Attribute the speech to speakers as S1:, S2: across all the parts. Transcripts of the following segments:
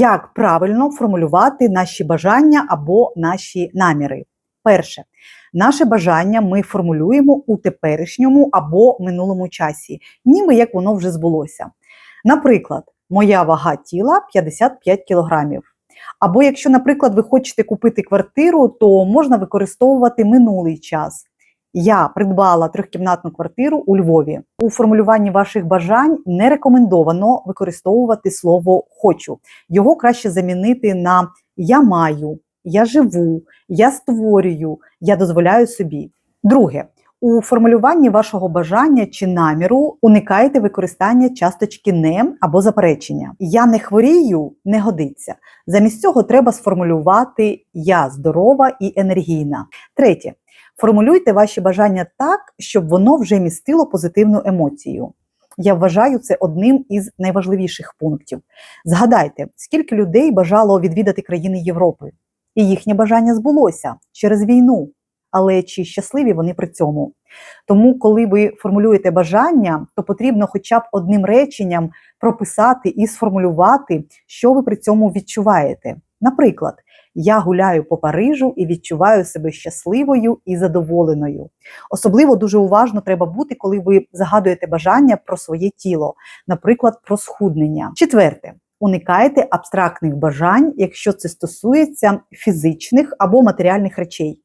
S1: Як правильно формулювати наші бажання або наші наміри? Перше, наше бажання ми формулюємо у теперішньому або минулому часі, ніби як воно вже збулося. Наприклад, моя вага тіла 55 кілограмів. Або якщо, наприклад, ви хочете купити квартиру, то можна використовувати минулий час. Я придбала трьохкімнатну квартиру у Львові. У формулюванні ваших бажань не рекомендовано використовувати слово хочу. Його краще замінити на я маю, я живу, я створюю, я дозволяю собі. Друге, у формулюванні вашого бажання чи наміру уникайте використання часточки не або заперечення. Я не хворію не годиться. Замість цього треба сформулювати я здорова і енергійна. Третє. Формулюйте ваші бажання так, щоб воно вже містило позитивну емоцію. Я вважаю це одним із найважливіших пунктів. Згадайте, скільки людей бажало відвідати країни Європи, і їхнє бажання збулося через війну. Але чи щасливі вони при цьому? Тому, коли ви формулюєте бажання, то потрібно хоча б одним реченням прописати і сформулювати, що ви при цьому відчуваєте. Наприклад, я гуляю по Парижу і відчуваю себе щасливою і задоволеною. Особливо дуже уважно треба бути, коли ви загадуєте бажання про своє тіло, наприклад, про схуднення. Четверте. Уникайте абстрактних бажань, якщо це стосується фізичних або матеріальних речей.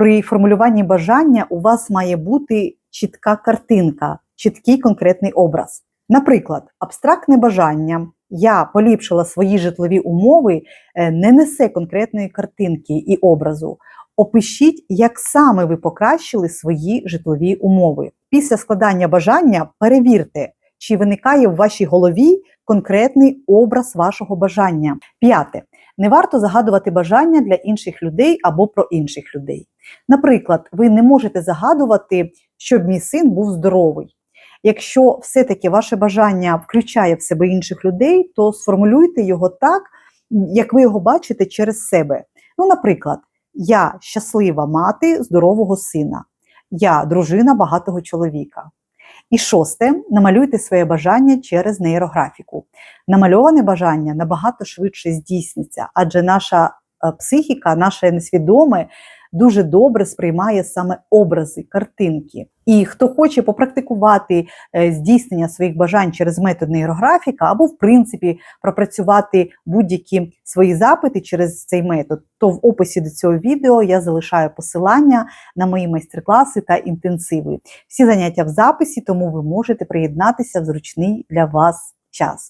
S1: При формулюванні бажання у вас має бути чітка картинка, чіткий конкретний образ. Наприклад, абстрактне бажання я поліпшила свої житлові умови, е, не несе конкретної картинки і образу. Опишіть, як саме ви покращили свої житлові умови. Після складання бажання перевірте, чи виникає в вашій голові конкретний образ вашого бажання. П'яте. Не варто загадувати бажання для інших людей або про інших людей. Наприклад, ви не можете загадувати, щоб мій син був здоровий. Якщо все-таки ваше бажання включає в себе інших людей, то сформулюйте його так, як ви його бачите через себе. Ну, наприклад, я щаслива мати здорового сина, я дружина багатого чоловіка. І шосте, намалюйте своє бажання через нейрографіку. Намальоване бажання набагато швидше здійсниться, адже наша е, психіка, наше несвідоме дуже добре сприймає саме образи, картинки. І хто хоче попрактикувати е, здійснення своїх бажань через метод нейрографіка, або, в принципі, пропрацювати будь-які свої запити через цей метод, то в описі до цього відео я залишаю посилання на мої майстер-класи та інтенсиви. Всі заняття в записі, тому ви можете приєднатися в зручний для вас час.